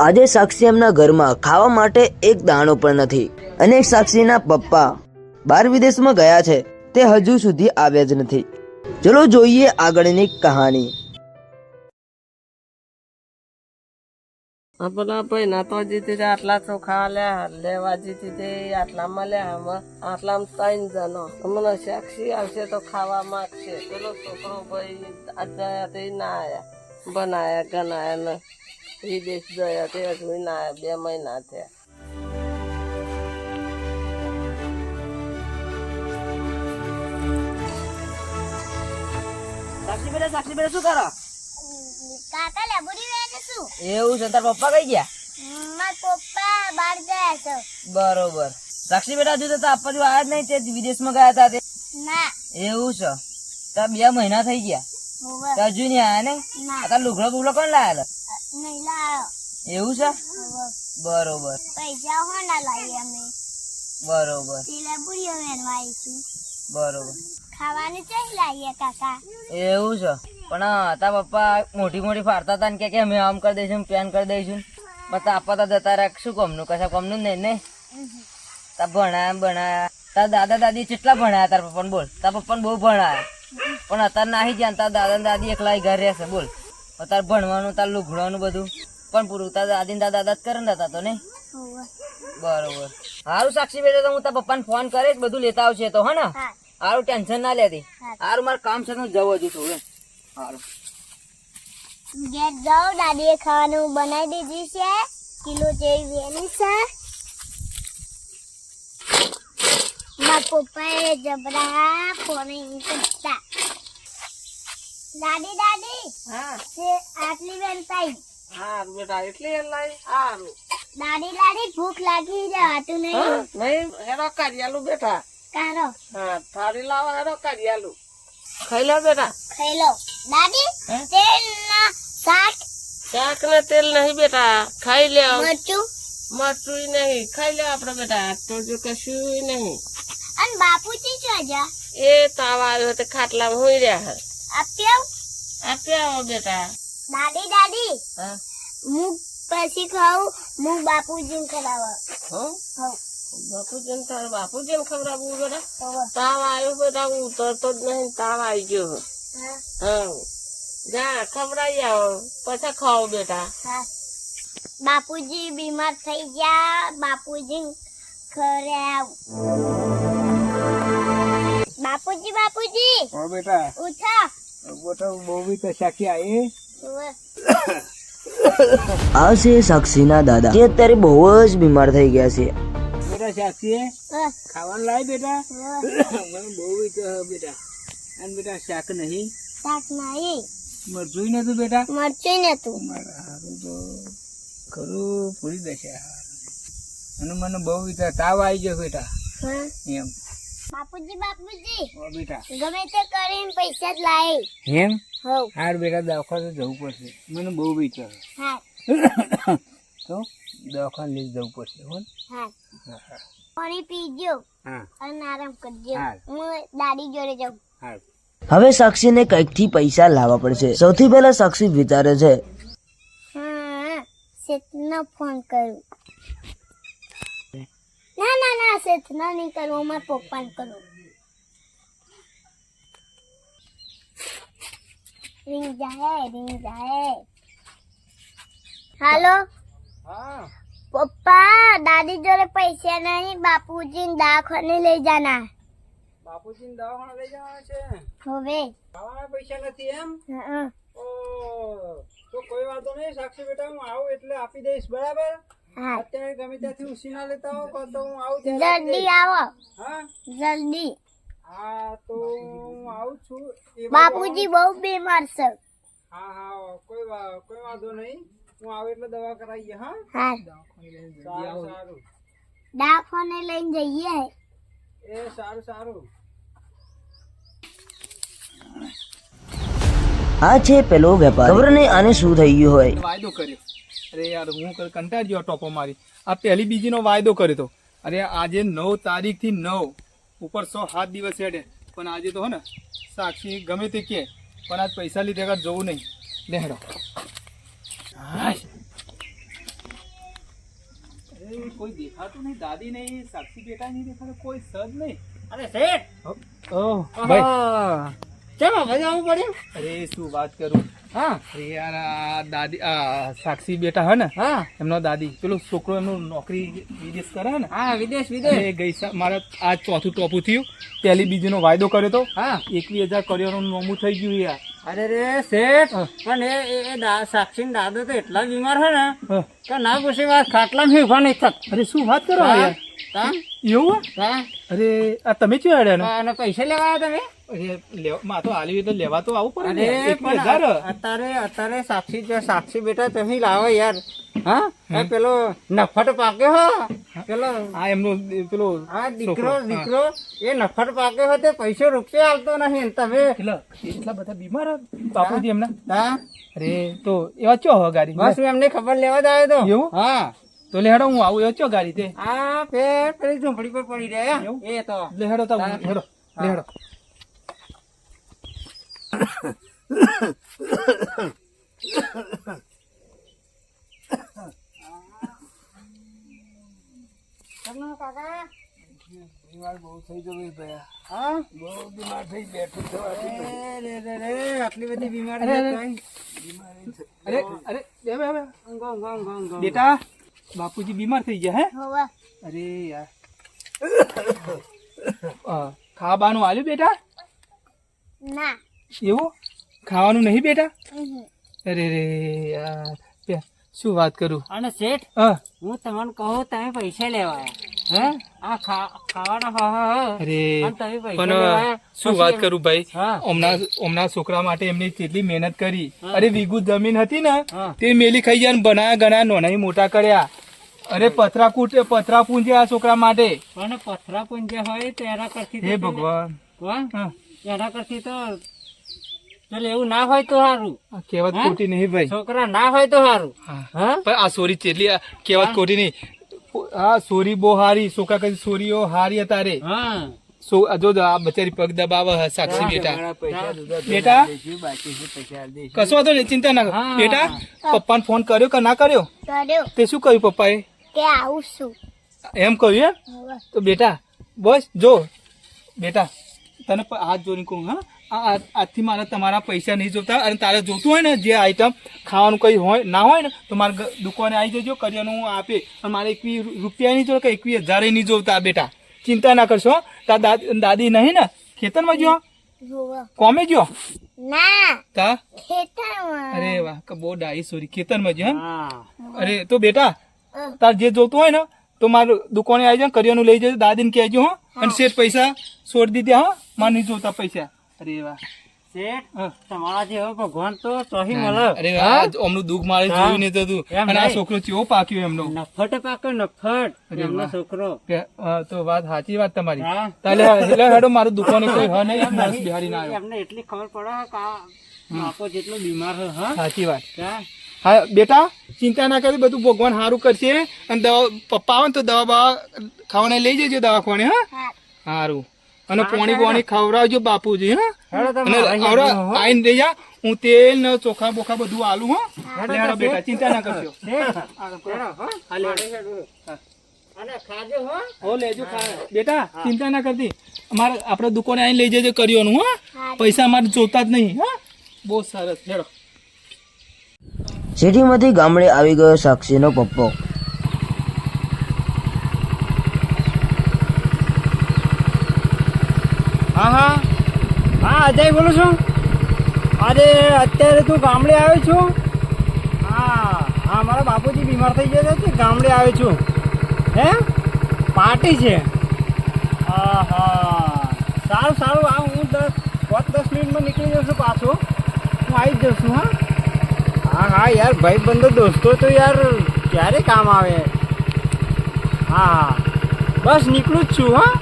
આજે સાક્ષી એમના ઘરમાં ખાવા માટે એક દાણો પણ નથી અને સાક્ષીના પપ્પા બહાર વિદેશમાં ગયા છે, તે હજુ સુધી આવ્યા જ નથી. ચલો જોઈએ આગળની કહાની. પેલા ભાઈ, ના જીતી જાય આટલા ચોખા લ્યા લેવા જીતી તે આટલા મળ્યા આમાં આટલામાં ત્રણ જણો. અમને સાક્ષી આવશે તો ખાવા માંગશે. પેલો છોકરો ભાઈ અત્યારે ના આયા, બનાયા, ગણાયા ને. વિદેશ ગયા તે મહિના બે મહિના થયા. સાક્ષી બેટા સાક્ષી બેટા શું કરો? કાકા લેબોડી વેને શું? એવું છે તાર પપ્પા કઈ ગયા? માર પપ્પા બહાર ગયા છે. બરોબર. સાક્ષી બેટા હજુ તો જ નહીં તે વિદેશમાં ગયા હતા તે. ના. એવું છે. તાર બે મહિના થઈ ગયા. હજુ નહીં આવ્યા ને? આ લુગડો બુગડો કોણ લાયેલો નહીં લાયો. એવું છે? બરોબર. પૈસા હો ના લાવી અમે. બરોબર. તે બુરીઓ આવીશું બરોબર. ખાવાનું ચઈ લાવીએ કાકા? એવું છે? પણ તા પપ્પા મોટી મોટી ફાડતા હતા ને કે કે અમે આમ કરી દઈશું પેન કરી દઈશું. બધા આપવા તા જતા રાખ શું કોમનું કશા કોમનું નહીં ને? તા ભણાયા ભણાયા. તારા દાદા દાદી કેટલા ભણાયા તારા પપ્પાને બોલ. તારા પપ્પાને બહુ ભણાયા. પણ અત્યારે નાહી જ્યાં તાર દાદા દાદી એકલા ઘર રહેશે બોલ. અત્યારે ભણવાનું તાર લુઘડવાનું બધું. પણ પૂરું તાર દાદી ને દાદા જ કરે ને તો ને બરોબર. સારું સાક્ષી બેટા તો હું તારા પપ્પાને ફોન કરીશ બધું લેતા આવશે તો હે. ને સારું ટેન્શન ના લેતી. સારું મારે કામ છે તો હું જવું હજુ થોડું સારું ઘેર જાઓ દાદીએ ખાવાનું બનાવી દીધી છે કિલો જેવી વેની છે. મારા પપ્પાએ જબરા ફોને કરતા દાદી દાદી હા તે આટલી વેન પાઈ હારું બેટા એટલે લાઈ હારું દાદી દાદી ભૂખ લાગી જવાતું હા, નહીં નહીં હેરો કાઢિયાલું બેટા કારો હા થાળી લાવો હેરો કાઢિયાલું ખાઈ લો બેટા ખાઈ લો દાદી હે? તેલ ના શાક શાક ને તેલ નહીં બેટા ખાઈ લે મરચું મરચું નહીં ખાઈ લે આપડે બેટા તો જો કશું નહીં અને બાપુજી છો જા એ તાવ આવ્યો તે ખાટલામાં હોઈ રહ્યા હે આપ્યો? આપ્યો બેટા. દાદી દાદી. હા. હું પછી ખાઉં હું બાપુજીને ખવડાવવા. હો? હઉ. બાપુજીને તારે બાપુજીને ખવડાવવું બેટા. તાવ આવ્યો બેટા હું ઉતરતો જ નહીં તાવ આવી ગયો હા, હા. જા ખવડાવી આવો. પછી ખાઓ બેટા. હા. બાપુજી બીમાર થઈ ગયા. બાપુજી ખરે આવ. બાપુજી બાપુજી! ઓ બેટા ઉઠા. બોટો બહુ તો શાકી આવી આ છે સાક્ષીના દાદા. જે અત્યારે બહુ જ બીમાર થઈ ગયા છે. બેટા સાક્ષી ખાવાનું લાય બેટા. મને બહુ તો બેટા. અને બેટા શાક નહીં. શાક નહીં. મરચું નતું બેટા? મરચું નતું. મારા તો ખરું પૂરી દશે અને મને બહુ તાવ આવી ગયો બેટા. એમ. બાપુજી બાપુજી. ઓ બેટા. ગમે તે કરીને પૈસા જ લાય. એમ? હવ હાર બેટા દવાખાને જવું પડશે. મને બહુ વિચાર હા તો દવાખાને લઈ જવું પડશે હો હા પાણી પીજો હા. અને આરામ કરજો હા. હું દાદી જોડે જાઉં. હા હવે સાક્ષીને કંઈકથી પૈસા લાવવા પડશે. સૌથી પહેલા સાક્ષી વિચારે છે. હા શેતનો ફોન કરું ના ના ના શેતનો નહીં કરવું મારા પપ્પાને કરું. રિંગ જાય રિંગ જાય હાલો? પપ્પા દાદી જોડે પૈસા નહીં બાપુજી દવાખાને લઈ જાના. બાપુજી દવાખાને લઈ જવાના છે? હવે. ખાવાના પૈસા નથી એમ? ઓ તો કોઈ વાંધો નહીં સાક્ષી બેટા હું આવું એટલે આપી દઈશ બરાબર? અત્યારે ગમે ત્યાંથી ઉસીના લેતા હો કો તો હું આવું જલ્દી. આવો. હા? જલ્દી. હા તો હું આવું છું. બાપુજી બહુ બીમાર છે. હા હા કોઈ વા- કોઈ વાંધો નહીં. હું આવે એટલે દવા કરાવીએ હા? હા. સારું સારું. દવાખાને લઈને જઈએ. એ સારું સારું. આ છે પેલો વેપાર. ખબર નહીં આને શું થઈ ગયું હોય. વાયદો કર્યો. અરે યાર હું કર- કંટાળી ગયો ટોપો મારી. આ પહેલી બીજીનો વાયદો કર્યો હતો અરે આજે નવ તારીખથી નવ. ઉપર સો સાત દિવસ હેડે. પણ આજે તો હો ને સાક્ષી ગમે તે કે પણ આજ પૈસા લીધે આગળ જવું નહીં. લે હેડો. અરે કોઈ દેખાતું નહીં દાદી નહીં સાક્ષી બેટા નહીં દેખાતું કોઈ સદ નહીં. અરે શેઠ! ઓહ ભાઈ. ભાઈ ચલો આવું પડ્યું? અરે શું વાત કરું? હા. યાર દાદી સાક્ષી બેટા હે ને હા. એમનો દાદી. પેલો છોકરો એમનો નોકરી વિદેશ કરે ને હા વિદેશ વિદેશ. એ ગઈ મારે આ ચોથું ટોપું થયું પહેલી બીજીનો વાયદો કર્યો તો હા. એકવીસ હજાર કર્યોનું નોમું થઈ ગયું યાર. અરે રે શેઠ. પણ એ એ- સાક્ષી દાદો તો એટલા બીમાર છે ને કે ના પૂછી વાત ખાટલામાં ઊભા નહીં થત. અરે શું વાત કરો યાર? હા. એવું? હા. અરે આ તમે ને? અને પૈસા લેવા આવ્યા તમે? માં તો આલી તો લેવા તો આવું પડે ને. અરે એકવીસ હજાર. પણ અત્યારે અત્યારે સાક્ષી જો સાક્ષી બેટા તમે લાવો યાર. હા? પેલો નફટ પાક્યો હો. પેલો આ એમનો પેલો આ દીકરો દીકરો એ નફટ પાક્યો હોય તે પૈસો રૂપિયા આલતો નહીં તમે એટલા બધા બીમાર બાપુજી એમના? હા? અરે તો એવા ચો હો ગાડી? બસ એમને ખબર લેવા જ આવ્યો તો. એવું? હા. તો લેહડો હું આવું એવો ચો ગાડી તે? આ ઝુંપડી પેલી ઝૂંપડી પર પડી રહ્યા? એ તો. લેહડો તો લેહડો હેડો બેટા બાપુજી બીમાર થઈ ગયા હે? હોવે અરે યાર. ખાવાનું આવ્યું બેટા? ના. એવું? ખાવાનું નહીં બેટા? અરે રે યાર. શું વાત કરું? અને શેઠ હું. તમને કહું તમે પૈસા લેવા હે? આ ખાવાના હા હા હા. અરે અને તમે પૈસા પણ શું વાત કરું ભાઈ? હમણાં હમણાં છોકરા માટે એમની કેટલી મહેનત કરી. અરે વીઘુ જમીન હતી ને તે મેલી ખાઈ જાય બનાયા ગણા નોના મોટા કર્યા. અરે પથરા કૂટ પથરા પૂંજે આ છોકરા માટે. પણ પથરા પૂંજે હોય તો એના કરતી હે ભગવાન. એના કરતી તો ચાલ એવું ના હોય તો સારું આ કહેવત ખોટી નહીં ભાઈ. છોકરા ના હોય તો સારું પણ આ સોરી ચેટલી આ કહેવત ખોટી નહીં. હા સોરી બહુ હારી છોકરા કઈ સોરીઓ હારી અતારે. હા. સો જો આ બચારી પગ દબાવે હે સાક્ષી બેટા. બેટા? કશો નહીં ચિંતા ના બેટા પપ્પાને ફોન કર્યો કે ના કર્યો? કર્યો. તે શું કહ્યું પપ્પાએ? કે આવું છું. એમ કહ્યું એમ? તો બેટા બસ જો. બેટા તને હાથ જોઈને કહું હા? આજથી મારે તમારા પૈસા નહીં જોતા અને તારે જોતું હોય ને જે આઈટમ ખાવાનું કઈ હોય ના હોય ને તો મારે દુકાને આવી જજો કરિયાનું હું આપે અને મારે એકવી રૂપિયા નહીં જોતા કે એકવી હજાર નહીં જોતા બેટા. ચિંતા ના કરશો તાર દાદી દાદી નહીં ને? ખેતરમાં જો કોમે જો ના. તા? ખેતરમાં. અરે વાહ કે બહુ ડાઈ સોરી. ખેતરમાં જો અરે તો બેટા. તાર જે જોતું હોય ને તો મારું દુકાને આવી જાય કરિયાનું લઈ જજો દાદીને કહેજો હો. અને શેઠ પૈસા છોડી દીધા હો. મારે નહીં જોતા પૈસા. અરે વાહ. શેઠ હા. તમારા જેવો ભગવાન તો ચોહી મળે. અરે વાહ અમનું દુઃખ મારે હા. જોયું નહીં થતું એમ અને આ નહીં. છોકરો ચેવો પાક્યો એમનો? નફટ પાકે નફટ અરે એમનો વાહ. છોકરો. કે, હા, તો વાત સાચી વાત તમારી. હા. તાલે એટલે હેડો મારું દુકાને કોઈ હ નહીં. એમ નર્સ નહીં, બિહારી ના આવ્યો. એમને એટલી ખબર પડે કે આ બાપો જેટલો બીમાર છે હા? સાચી વાત. હા. બેટા ચિંતા ના કરી બધું ભગવાન સારું કરશે. અને દવા પપ્પા આવે ને તો દવા બવા ખાવાને લઈ જજો દવાખાને હા? હા. સારું અને પોણી પોણી ખવડાવજો બાપુજી. આઈને લઈ જા. હું તેલ ને ચોખા બોખા બધું આલું હો? બેટા ચિંતા ના કરજો શેઠ, હા, હેડો, હો. હા, લે. હેડો. અને ખાજો હો. હો લેજો બેટા ચિંતા ના કરતી. અમારે આપડે દુકાને આવીને લઈ જજો કર્યોનું હા? પૈસા મારે જોતા જ નહીં હા? બહુ સરસ હેડો. સિટીમાંથી ગામડે આવી ગયો સાક્ષીનો પપ્પો. હા હા. હા, અજય, બોલું છું? અરે અત્યારે તું ગામડે આવ્યો છું? હા હા, મારા બાપુજી બીમાર થઈ ગયા છે, ગામડે આવ્યો છું. હે? પાર્ટી છે. હા હા. સારું સારું હા હું દસ, પાંચ, દસ મિનિટમાં નીકળી જશું પાછો. હું આવી જ જશું હા હા? હા યાર, ભાઈ બંધો, દોસ્તો તો યાર, ક્યારે કામ આવે? હા બસ, નીકળું જ છું, હા?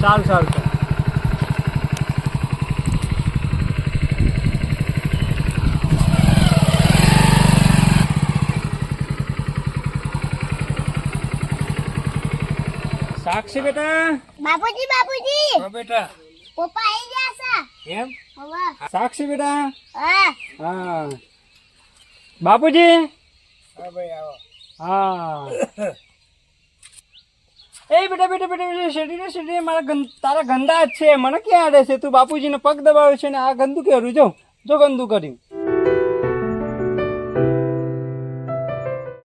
સારું સારું. સાક્ષી બેટા. બાપુજી બાપુજી. બેટા. પપ્પા આવી ગયા છે. એમ? હોવે. સાક્ષી બેટા? હા. હા. બાપુજી? હા એ બેટા બેટા બેટા બેટા શેરડી ને મારા તારા ગંદા જ છે. મને ક્યાં આડે છે? તું બાપુજીને પગ દબાવે છે ને આ ગંદુ કેરું. જો જો ગંદુ કર્યું.